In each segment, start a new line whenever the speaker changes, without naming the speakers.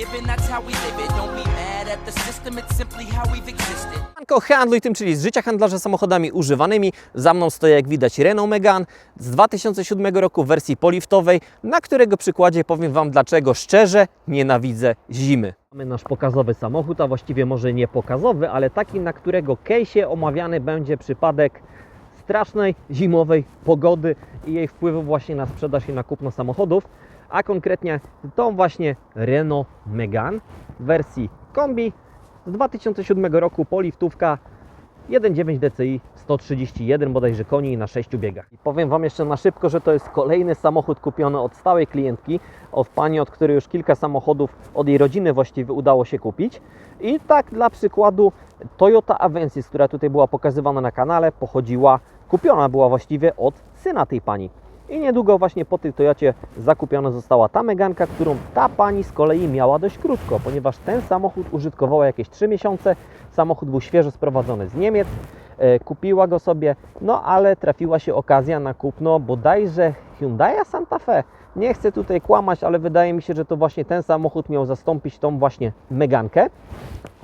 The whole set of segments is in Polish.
given, that's how we live it. Don't be mad at the system, it's simply how we've existed.
Siemanko, Handluj tym, czyli z życia handlarza samochodami używanymi. Za mną stoi, jak widać, Renault Megane z 2007 roku w wersji poliftowej, na którego przykładzie powiem Wam, dlaczego szczerze nienawidzę zimy. Mamy nasz pokazowy samochód, a właściwie może nie pokazowy, ale taki, na którego case'ie omawiany będzie przypadek strasznej zimowej pogody i jej wpływu właśnie na sprzedaż i na kupno samochodów, a konkretnie tą właśnie Renault Megane w wersji kombi z 2007 roku poliftówka 1.9 DCI 131 bodajże koni na 6 biegach. I powiem Wam jeszcze na szybko, że to jest kolejny samochód kupiony od stałej klientki, od pani, od której już kilka samochodów od jej rodziny właściwie udało się kupić. I tak dla przykładu Toyota Avensis, która tutaj była pokazywana na kanale, pochodziła, kupiona była właściwie od syna tej pani. I niedługo właśnie po tej Toyocie zakupiona została ta Meganka, którą ta pani z kolei miała dość krótko, ponieważ ten samochód użytkowała jakieś 3 miesiące. Samochód był świeżo sprowadzony z Niemiec. E, kupiła go sobie, no ale trafiła się okazja na kupno bodajże Hyundai Santa Fe. Nie chcę tutaj kłamać, ale wydaje mi się, że to właśnie ten samochód miał zastąpić tą właśnie Megankę.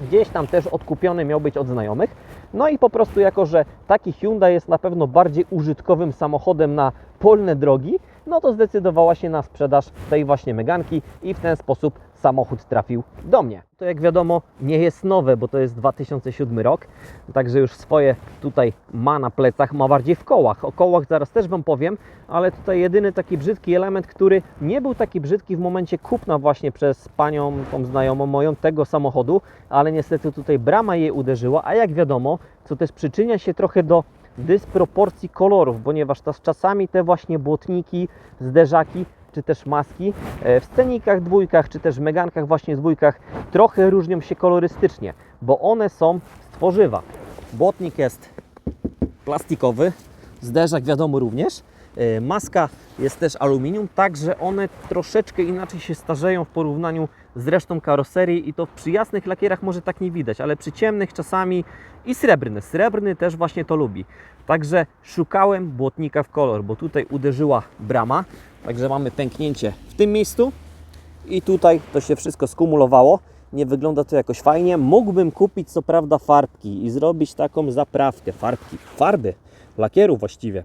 Gdzieś tam też odkupiony miał być od znajomych. No i po prostu jako, że taki Hyundai jest na pewno bardziej użytkowym samochodem na polne drogi, no to zdecydowała się na sprzedaż tej właśnie Meganki i w ten sposób samochód trafił do mnie. To jak wiadomo nie jest nowe, bo to jest 2007 rok, także już swoje tutaj ma na plecach, ma bardziej w kołach. O kołach zaraz też Wam powiem, ale tutaj jedyny taki brzydki element, który nie był taki brzydki w momencie kupna właśnie przez panią, tą znajomą moją tego samochodu, ale niestety tutaj brama jej uderzyła, a jak wiadomo, co też przyczynia się trochę do dysproporcji kolorów, ponieważ czasami te właśnie błotniki, zderzaki czy też maski e, w scenikach dwójkach, czy też megankach właśnie dwójkach trochę różnią się kolorystycznie, bo one są z tworzywa. Błotnik jest plastikowy, zderzak wiadomo również. E, Maska jest też aluminium, także one troszeczkę inaczej się starzeją w porównaniu z resztą karoserii i to przy jasnych lakierach może tak nie widać, ale przy ciemnych czasami i srebrny. Srebrny też właśnie to lubi. Także szukałem błotnika w kolor, bo tutaj uderzyła brama, także mamy pęknięcie w tym miejscu i tutaj to się wszystko skumulowało. Nie wygląda to jakoś fajnie. Mógłbym kupić co prawda farbki i zrobić taką zaprawkę, farbki, farby, lakieru właściwie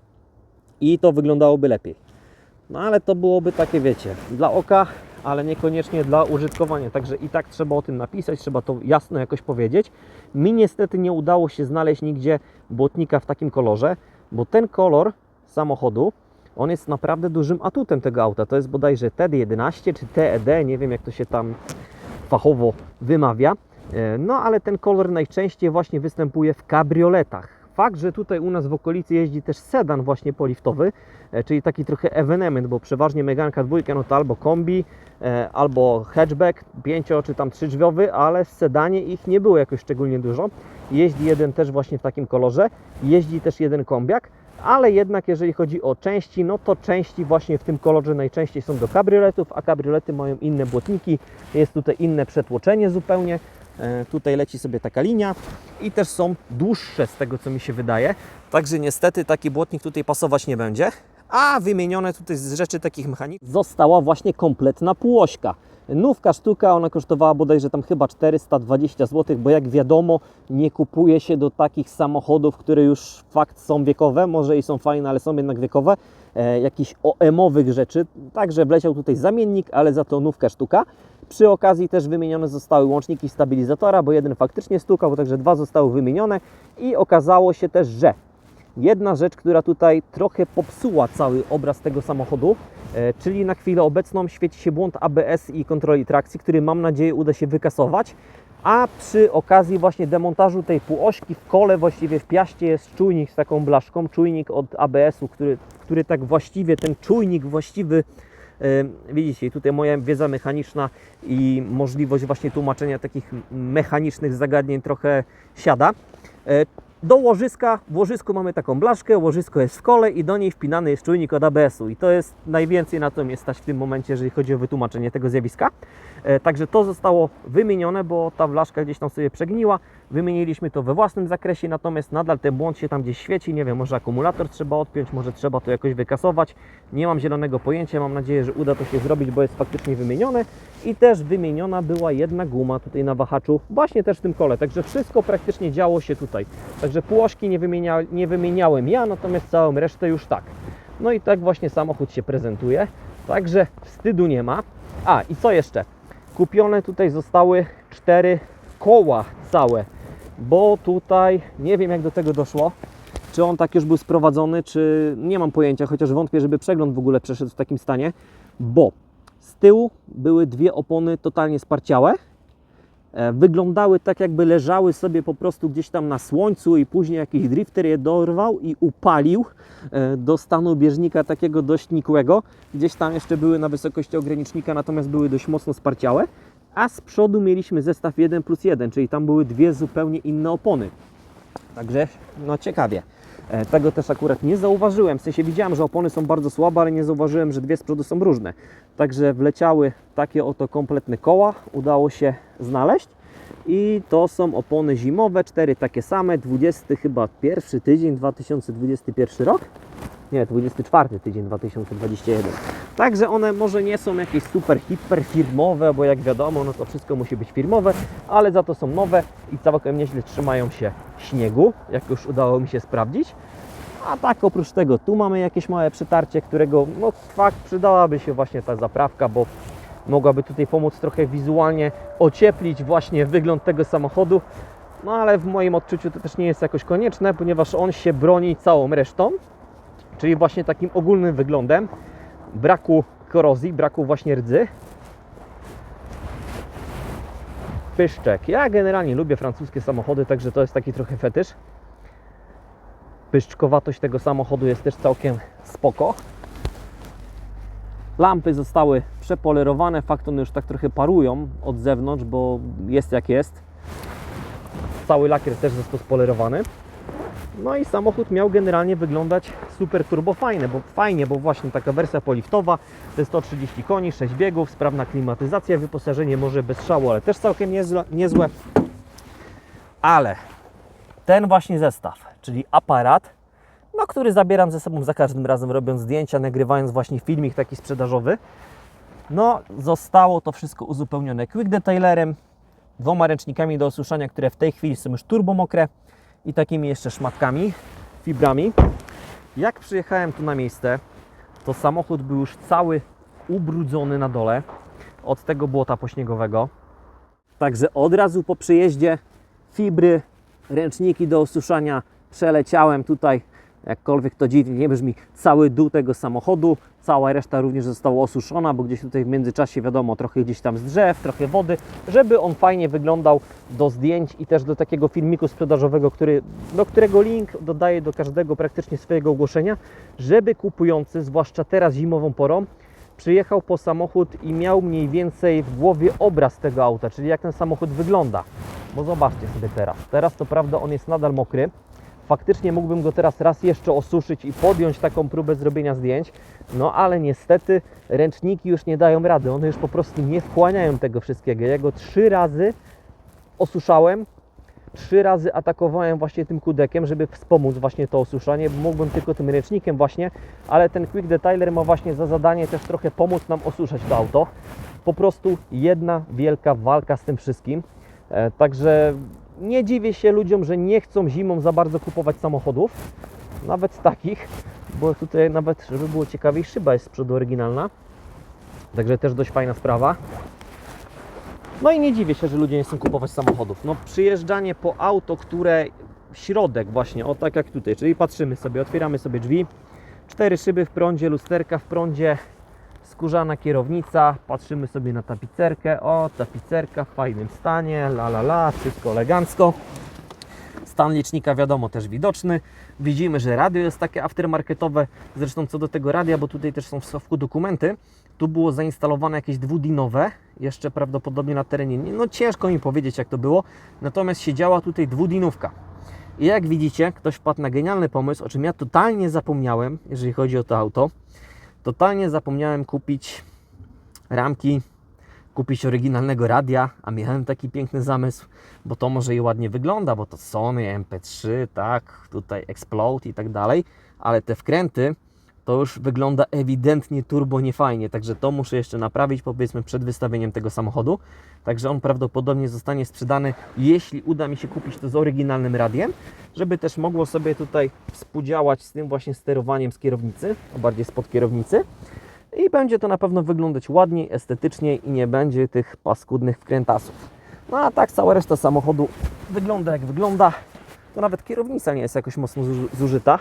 i to wyglądałoby lepiej. No ale to byłoby takie, wiecie, dla oka, ale niekoniecznie dla użytkowania. Także i tak trzeba o tym napisać, trzeba to jasno jakoś powiedzieć. Mi niestety nie udało się znaleźć nigdzie błotnika w takim kolorze, bo ten kolor samochodu, on jest naprawdę dużym atutem tego auta. To jest bodajże TED11 czy TED, nie wiem jak to się tam fachowo wymawia. E, No ale ten kolor najczęściej właśnie występuje w kabrioletach. Fakt, że tutaj u nas w okolicy jeździ też sedan właśnie poliftowy, e, czyli taki trochę ewenement, bo przeważnie Meganka dwójka no to albo kombi, e, albo hatchback, pięcio czy tam trzydrzwiowy, ale w sedanie ich nie było jakoś szczególnie dużo. Jeździ jeden też właśnie w takim kolorze, jeździ też jeden kombiak, ale jednak jeżeli chodzi o części, no to części właśnie w tym kolorze najczęściej są do kabrioletów, a kabriolety mają inne błotniki, jest tutaj inne przetłoczenie zupełnie. E, Tutaj leci sobie taka linia i też są dłuższe z tego co mi się wydaje. Także niestety taki błotnik tutaj pasować nie będzie. A wymienione tutaj z rzeczy takich mechanicznych została właśnie kompletna półośka. Nówka sztuka, ona kosztowała bodajże tam chyba 420 zł, bo jak wiadomo nie kupuje się do takich samochodów, które już fakt są wiekowe, może i są fajne, ale są jednak wiekowe, e, jakichś OM-owych rzeczy. Także wleciał tutaj zamiennik, ale za to nówka sztuka. Przy okazji też wymienione zostały łączniki stabilizatora, bo jeden faktycznie stukał, także dwa zostały wymienione i okazało się też, że jedna rzecz, która tutaj trochę popsuła cały obraz tego samochodu, e, czyli na chwilę obecną świeci się błąd ABS i kontroli trakcji, który mam nadzieję uda się wykasować. A przy okazji właśnie demontażu tej półośki w kole, właściwie w piaście jest czujnik z taką blaszką, czujnik od ABS-u, który, który tak właściwie, ten czujnik właściwy E, Widzicie, tutaj moja wiedza mechaniczna i możliwość właśnie tłumaczenia takich mechanicznych zagadnień trochę siada. Do łożyska, w łożysku mamy taką blaszkę, łożysko jest w kole i do niej wpinany jest czujnik od ABS-u i to jest najwięcej na to mnie stać w tym momencie, jeżeli chodzi o wytłumaczenie tego zjawiska. E, Także to zostało wymienione, bo ta blaszka gdzieś tam sobie przegniła. Wymieniliśmy to we własnym zakresie, natomiast nadal ten błąd się tam gdzieś świeci. Nie wiem, może akumulator trzeba odpiąć, może trzeba to jakoś wykasować. Nie mam zielonego pojęcia, mam nadzieję, że uda to się zrobić, bo jest faktycznie wymienione. I też wymieniona była jedna guma tutaj na wahaczu, właśnie też w tym kole. Także wszystko praktycznie działo się tutaj. Także płoszki nie, wymienia, nie wymieniałem ja, natomiast całą resztę już tak. No i tak właśnie samochód się prezentuje. Także wstydu nie ma. A i co jeszcze? Kupione tutaj zostały cztery koła całe, bo tutaj nie wiem jak do tego doszło. Czy on tak już był sprowadzony, czy nie mam pojęcia, chociaż wątpię, żeby przegląd w ogóle przeszedł w takim stanie, bo z tyłu były dwie opony totalnie sparciałe. E, Wyglądały tak, jakby leżały sobie po prostu gdzieś tam na słońcu, i później jakiś drifter je dorwał i upalił e, do stanu bieżnika takiego dość nikłego. Gdzieś tam jeszcze były na wysokości ogranicznika, natomiast były dość mocno sparciałe. A z przodu mieliśmy zestaw 1 plus 1, czyli tam były dwie zupełnie inne opony. Także no ciekawie. E, Tego też akurat nie zauważyłem. W sensie widziałem, że opony są bardzo słabe, ale nie zauważyłem, że dwie z przodu są różne. Także wleciały takie oto kompletne koła. Udało się znaleźć. I to są opony zimowe, cztery takie same, 20 chyba pierwszy tydzień 2021 rok. Nie, 24 tydzień 2021. Także one może nie są jakieś super, hiper firmowe, bo jak wiadomo, no to wszystko musi być firmowe, ale za to są nowe i całkiem nieźle trzymają się śniegu, jak już udało mi się sprawdzić. A tak oprócz tego, tu mamy jakieś małe przetarcie, którego no fakt przydałaby się właśnie ta zaprawka, bo mogłaby tutaj pomóc trochę wizualnie ocieplić właśnie wygląd tego samochodu. No ale w moim odczuciu to też nie jest jakoś konieczne, ponieważ on się broni całą resztą, czyli właśnie takim ogólnym wyglądem braku korozji, braku właśnie rdzy. Pyszczek. Ja generalnie lubię francuskie samochody, także to jest taki trochę fetysz. Pyszczkowatość tego samochodu jest też całkiem spoko. Lampy zostały przepolerowane, fakt one już tak trochę parują od zewnątrz, bo jest jak jest. Cały lakier też został spolerowany. No i samochód miał generalnie wyglądać super turbo fajne, bo fajnie, bo właśnie taka wersja poliftowa, te 130 koni, 6 biegów, sprawna klimatyzacja, wyposażenie może bez szału, ale też całkiem niezłe. niezłe. Ale ten właśnie zestaw, czyli aparat, no, który zabieram ze sobą za każdym razem, robiąc zdjęcia, nagrywając właśnie filmik taki sprzedażowy, no zostało to wszystko uzupełnione quick detailerem, dwoma ręcznikami do osuszania, które w tej chwili są już turbo mokre i takimi jeszcze szmatkami, fibrami. Jak przyjechałem tu na miejsce, to samochód był już cały ubrudzony na dole od tego błota pośniegowego. Także od razu po przyjeździe fibry, ręczniki do osuszania przeleciałem tutaj, jakkolwiek to dziwnie nie brzmi, cały dół tego samochodu. Cała reszta również została osuszona, bo gdzieś tutaj w międzyczasie wiadomo, trochę gdzieś tam z drzew, trochę wody, żeby on fajnie wyglądał do zdjęć i też do takiego filmiku sprzedażowego, który, do którego link dodaję do każdego praktycznie swojego ogłoszenia, żeby kupujący, zwłaszcza teraz zimową porą, przyjechał po samochód i miał mniej więcej w głowie obraz tego auta, czyli jak ten samochód wygląda. Bo zobaczcie sobie teraz. Teraz to prawda on jest nadal mokry. Faktycznie mógłbym go teraz raz jeszcze osuszyć i podjąć taką próbę zrobienia zdjęć. No ale niestety ręczniki już nie dają rady. One już po prostu nie wchłaniają tego wszystkiego. Ja go trzy razy osuszałem, trzy razy atakowałem właśnie tym kudekiem, żeby wspomóc właśnie to osuszanie, bo mógłbym tylko tym ręcznikiem właśnie, ale ten Quick Detailer ma właśnie za zadanie też trochę pomóc nam osuszać to auto. Po prostu jedna wielka walka z tym wszystkim. E, Także nie dziwię się ludziom, że nie chcą zimą za bardzo kupować samochodów, nawet takich, bo tutaj nawet, żeby było ciekawiej, szyba jest z przodu oryginalna. Także też dość fajna sprawa. No i nie dziwię się, że ludzie nie chcą kupować samochodów. No przyjeżdżanie po auto, które środek właśnie, o tak jak tutaj, czyli patrzymy sobie, otwieramy sobie drzwi, cztery szyby w prądzie, lusterka w prądzie, skórzana kierownica, patrzymy sobie na tapicerkę, o tapicerka w fajnym stanie, la la la, wszystko elegancko. Stan licznika wiadomo też widoczny. Widzimy, że radio jest takie aftermarketowe. Zresztą co do tego radia, bo tutaj też są w schowku dokumenty. Tu było zainstalowane jakieś dwudinowe, jeszcze prawdopodobnie na terenie. nie- No ciężko mi powiedzieć jak to było. Natomiast siedziała tutaj dwudinówka. I jak widzicie, ktoś wpadł na genialny pomysł, o czym ja totalnie zapomniałem, jeżeli chodzi o to auto. Totalnie zapomniałem kupić ramki kupić oryginalnego radia, a miałem taki piękny zamysł, bo to może i ładnie wygląda, bo to Sony, MP3, tak, tutaj Explode i tak dalej, ale te wkręty to już wygląda ewidentnie turbo niefajnie, także to muszę jeszcze naprawić powiedzmy przed wystawieniem tego samochodu, także on prawdopodobnie zostanie sprzedany, jeśli uda mi się kupić to z oryginalnym radiem, żeby też mogło sobie tutaj współdziałać z tym właśnie sterowaniem z kierownicy, a bardziej spod kierownicy i będzie to na pewno wyglądać ładniej, estetycznie i nie będzie tych paskudnych wkrętasów. No a tak cała reszta samochodu wygląda jak wygląda. To nawet kierownica nie jest jakoś mocno zuży- zużyta.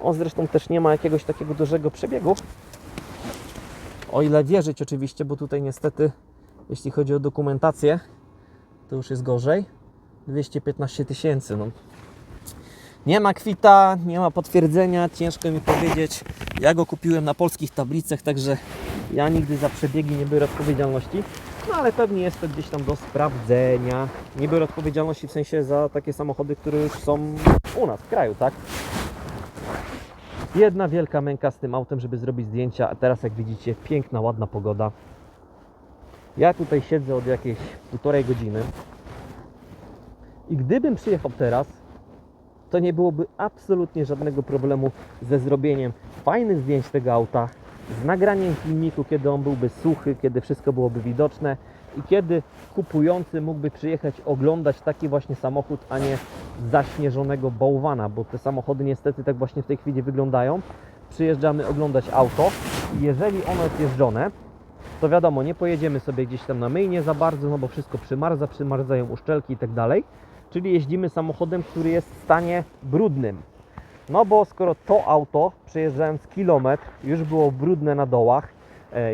On zresztą też nie ma jakiegoś takiego dużego przebiegu. O ile wierzyć oczywiście, bo tutaj niestety, jeśli chodzi o dokumentację, to już jest gorzej. 215 tysięcy. No. Nie ma kwita, nie ma potwierdzenia, ciężko mi powiedzieć. Ja go kupiłem na polskich tablicach, także ja nigdy za przebiegi nie biorę odpowiedzialności. No ale pewnie jest to gdzieś tam do sprawdzenia. Nie biorę odpowiedzialności w sensie za takie samochody, które już są u nas w kraju, tak? Jedna wielka męka z tym autem, żeby zrobić zdjęcia, a teraz jak widzicie, piękna, ładna pogoda. Ja tutaj siedzę od jakiejś półtorej godziny i gdybym przyjechał teraz, to nie byłoby absolutnie żadnego problemu ze zrobieniem fajnych zdjęć tego auta, z nagraniem filmiku, kiedy on byłby suchy, kiedy wszystko byłoby widoczne i kiedy kupujący mógłby przyjechać oglądać taki właśnie samochód, a nie zaśnieżonego bałwana, bo te samochody niestety tak właśnie w tej chwili wyglądają. Przyjeżdżamy oglądać auto i jeżeli ono jest jeżdżone, to wiadomo, nie pojedziemy sobie gdzieś tam na myjnie za bardzo, no bo wszystko przymarza, przymarzają uszczelki i tak dalej. Czyli jeździmy samochodem, który jest w stanie brudnym. No bo skoro to auto przejeżdżając kilometr już było brudne na dołach,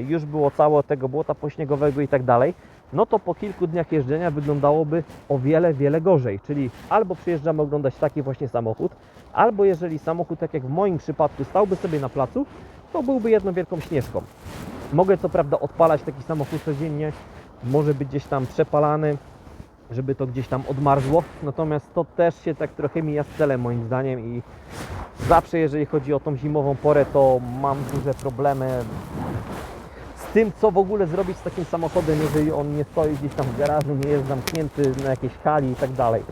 już było całe tego błota pośniegowego i tak dalej, no to po kilku dniach jeżdżenia wyglądałoby o wiele, wiele gorzej. Czyli albo przyjeżdżamy oglądać taki właśnie samochód, albo jeżeli samochód, tak jak w moim przypadku, stałby sobie na placu, to byłby jedną wielką śnieżką. Mogę co prawda odpalać taki samochód codziennie, może być gdzieś tam przepalany, żeby to gdzieś tam odmarzło, natomiast to też się tak trochę mija z celem moim zdaniem i zawsze jeżeli chodzi o tą zimową porę, to mam duże problemy z tym, co w ogóle zrobić z takim samochodem, jeżeli on nie stoi gdzieś tam w garażu, nie jest zamknięty na jakiejś hali i tak dalej.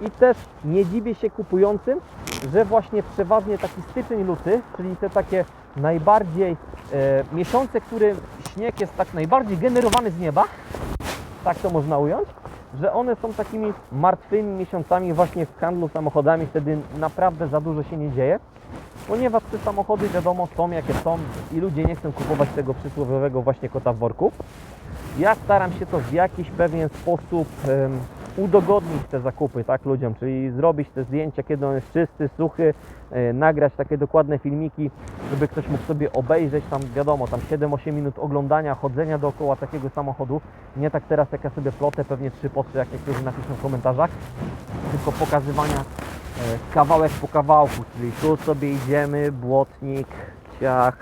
I też nie dziwię się kupującym, że właśnie przeważnie taki styczeń, luty, czyli te takie najbardziej e, miesiące, które śnieg jest tak najbardziej generowany z nieba, tak to można ująć, że one są takimi martwymi miesiącami właśnie w handlu samochodami, wtedy naprawdę za dużo się nie dzieje, ponieważ te samochody wiadomo są jakie są i ludzie nie chcą kupować tego przysłowiowego właśnie kota w worku. Ja staram się to w jakiś pewien sposób udogodnić te zakupy tak ludziom, czyli zrobić te zdjęcia, kiedy on jest czysty, suchy, e, nagrać takie dokładne filmiki, żeby ktoś mógł sobie obejrzeć tam wiadomo, tam 7-8 minut oglądania, chodzenia dookoła takiego samochodu. Nie tak teraz jak ja sobie plotę, pewnie trzy po trzy, jak niektórzy napiszą w komentarzach, tylko pokazywania e, kawałek po kawałku, czyli tu sobie idziemy, błotnik, ciach,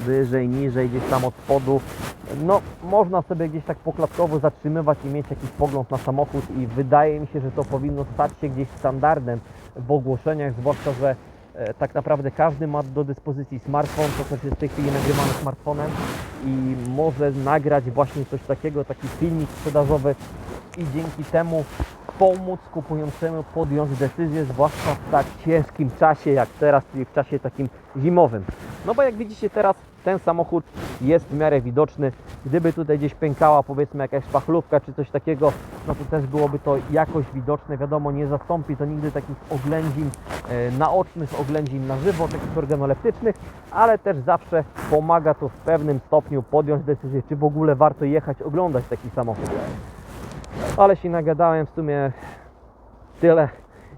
wyżej, niżej, gdzieś tam od spodu. No, można sobie gdzieś tak poklatkowo zatrzymywać i mieć jakiś pogląd na samochód i wydaje mi się, że to powinno stać się gdzieś standardem w ogłoszeniach, zwłaszcza, że e, tak naprawdę każdy ma do dyspozycji smartfon, to też jest w tej chwili nagrywane smartfonem i może nagrać właśnie coś takiego, taki filmik sprzedażowy i dzięki temu pomóc kupującemu podjąć decyzję, zwłaszcza w tak ciężkim czasie jak teraz, czyli w czasie takim zimowym. No bo jak widzicie teraz ten samochód jest w miarę widoczny. Gdyby tutaj gdzieś pękała powiedzmy jakaś szpachlówka czy coś takiego, no to też byłoby to jakoś widoczne. Wiadomo, nie zastąpi to nigdy takich oględzin e, naocznych, oględzin na żywo, takich organoleptycznych, ale też zawsze pomaga to w pewnym stopniu podjąć decyzję, czy w ogóle warto jechać oglądać taki samochód. Ale się nagadałem w sumie tyle.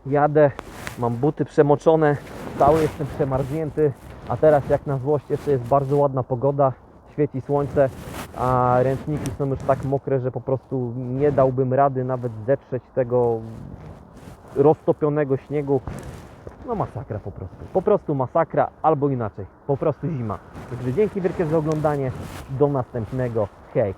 Jadę, mam buty przemoczone, cały jestem przemarznięty, a teraz jak na złość jeszcze jest bardzo ładna pogoda, świeci słońce, a ręczniki są już tak mokre, że po prostu nie dałbym rady nawet zetrzeć tego roztopionego śniegu. No masakra po prostu. Po prostu masakra, albo inaczej. Po prostu zima. Także dzięki wielkie za oglądanie. Do następnego. Hej.